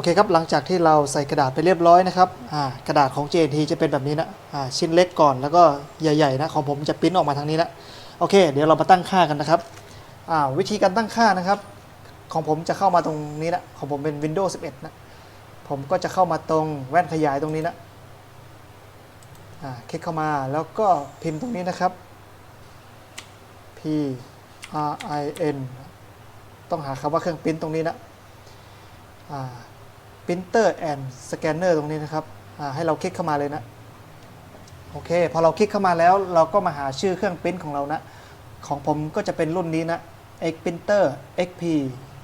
อเคครับ หลังจากที่เราใส่กระดาษไปเรียบร้อยนะครับกระดาษของ JNT จะเป็นแบบนี้นะชิ้นเล็กก่อนแล้วก็ใหญ่ๆนะของผมจะปริ้นออกมาทางนี้นะโอเค เดี๋ยวเรามาตั้งค่ากันนะครับวิธีการตั้งค่านะครับ ของผมจะเข้ามาตรงนี้นะของผมเป็น Windows 11 นะ ผมก็จะเข้ามาตรงแว่นขยายตรงนี้นะคลิกเข้ามาแล้วก็พิมพ์ตรงนี้นะครับ P R I N ต้องหาคำว่าเครื่องปริ้นตรงนี้นะ อ่า printer and scanner ตรงนี้นะครับให้เราคลิกเข้ามาเลยนะ โอเค พอเราคลิกเข้ามาแล้วเราก็มาหาชื่อเครื่องปริ้นของเรานะ ของผมก็จะเป็นรุ่นนี้นะ X Printer XP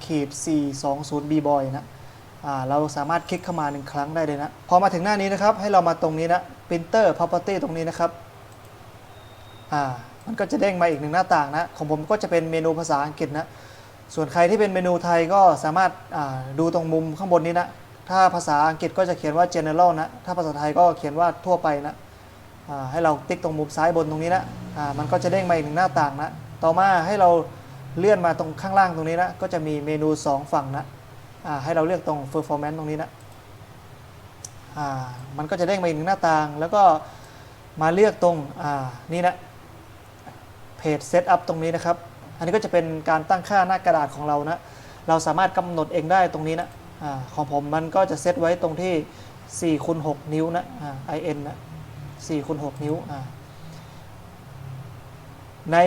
ขีด 420 B Boy นะเราสามารถคลิกเข้ามาหนึ่งครั้งได้เลยนะ พอมาถึงหน้านี้นะครับ ให้เรามาตรงนี้นะ Printer Property ตรงนี้นะครับมันก็จะเด้งมาอีกหนึ่งหน้าต่างนะ ของผมก็จะเป็นเมนูภาษาอังกฤษนะ ส่วนใครที่เป็นเมนูไทยก็สามารถดูตรงมุมข้างบนนี้นะ ถ้าภาษาอังกฤษก็จะเขียนว่า general นะ ถ้าภาษาไทยก็เขียนว่าทั่วไปนะให้เราติ๊กตรงมุมซ้ายบนตรงนี้นะมันก็จะเด้งมาอีกหนึ่งหน้าต่างนะ ต่อมาให้เราเลื่อนมาตรงข้างล่างตรงนี้นะ ก็จะมีเมนู 2 ฝั่งนะให้เราเลือกตรง performance ตรงนี้นะมันก็จะเด้งมาอีกหนึ่งหน้าต่าง แล้วก็มาเลือกตรงนี่นะเพจ Setup ตรงนี้นะครับ อันนี้ก็จะเป็นการตั้งค่าหน้ากระดาษของเรานะ เราสามารถกำหนดเองได้ตรงนี้นะ อของผมมันก็จะเซตไว้ตรงที่4คูณ6นิ้วนะอ่า IN นะ4คูณ6นิ้ว ใน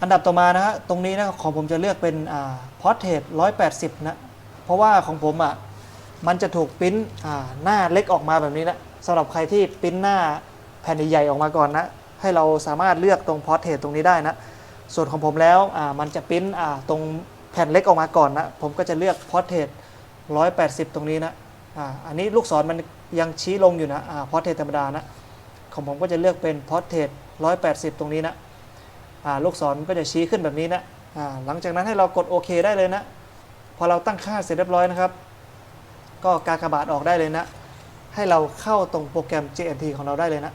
อันดับต่อมานะฮะ ตรงนี้นะของผมจะเลือกเป็นอ่า Portrait 180 นะ เพราะว่าของผมอะ มันจะถูกปริ้นอ่าหน้าเล็กออกมาแบบนี้นะสำหรับใครที่ปริ้นหน้าแผ่นใหญ่ออกมาก่อนนะ ให้เราสามารถเลือกตรง Portrait ตรงนี้ได้นะ ส่วนของผมแล้วอ่ามันจะปริ้นอ่าตรง แผ่นเล็กออกมาก่อนนะ ผมก็จะเลือก Portrait 180 ตรงนี้นะอ่าอันนี้ลูกศรมันยังชี้ลงอยู่นะอ่า Portrait ธรรมดานะของผมก็จะเลือกเป็น Portrait 180 ตรงนี้นะอ่าลูกศรก็จะชี้ขึ้นแบบนี้นะอ่าหลังจากนั้นให้เรากดโอเคได้เลยนะ พอเราตั้งค่าเสร็จเรียบร้อยนะครับ ก็กากบาทออกได้เลยนะ ให้เราเข้าตรงโปรแกรม JNT ของเราได้เลยนะ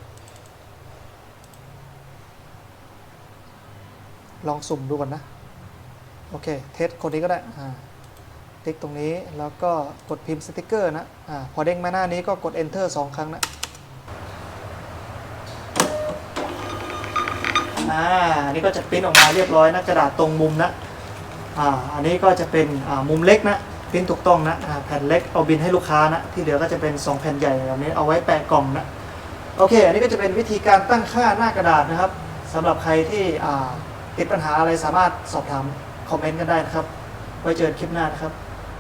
ลองสุ่มดูก่อนนะ โอเค เทสคนนี้ก็ได้ติ๊กตรงนี้แล้วก็กดพิมพ์สติกเกอร์นะอพอเด้งมาหน้านี้ก็กด enter 2 ครั้งนะอ่าอันนี้ก็จะปริ้นออกมาเรียบร้อยนะกระดาษตรงมุมนะอ่าอันนี้ก็จะเป็นอ่ามุมเล็กนะปริ้นถูกต้องนะอ่าแผ่นเล็กเอาบินให้ลูกค้านะที่เหลือก็จะเป็น 2 แผ่นใหญ่แบบนี้เอาไว้แปะกล่องนะโอเค อันนี้ก็จะเป็นวิธีการตั้งค่าหน้ากระดาษนะครับสำหรับใครที่อ่าติดปัญหาอะไรสามารถสอบถาม คอมเมนต์กันได้นะครับ ไว้เจอกันคลิปหน้านะครับ